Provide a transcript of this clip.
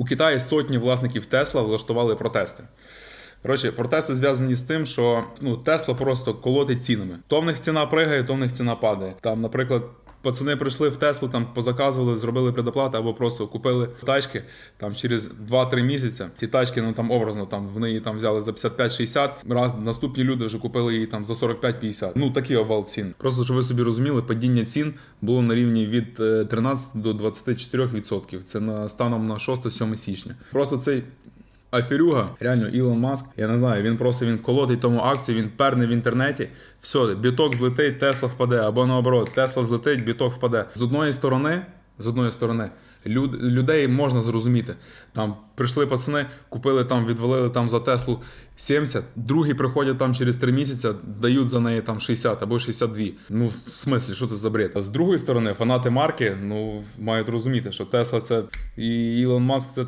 У Китаї сотні власників Тесла влаштували протести. Коротше, протести зв'язані з тим, що ну, Тесла просто колотить цінами. То в них ціна пригає, то в них ціна падає. Там, наприклад, пацани прийшли в Теслу, там позаказували, зробили предоплату або просто купили тачки. Там через 2-3 місяці ці тачки, ну там образно, там вони її там взяли за 55-60, раз наступні люди вже купили її там за 45-50. Ну такий овал цін. Просто щоб ви собі розуміли, падіння цін було на рівні від е, 13 до 24%. Це на станом на 6-7 січня. Просто цей Аферюга, реально Ілон Маск, я не знаю, він просто він колотить тому акцію, він перне в інтернеті. Все, біток злетить, Тесла впаде, або наоборот, Тесла злетить, біток впаде. З одної сторони, з одної сторони, люд, людей можна зрозуміти. Там прийшли пацани, купили там, відвалили там за Теслу 70, другі приходять там через 3 місяці, дають за неї там 60 або 62. Ну, в смислі, що це за бред? А з другої сторони, фанати марки ну мають розуміти, що Тесла це і Ілон Маск це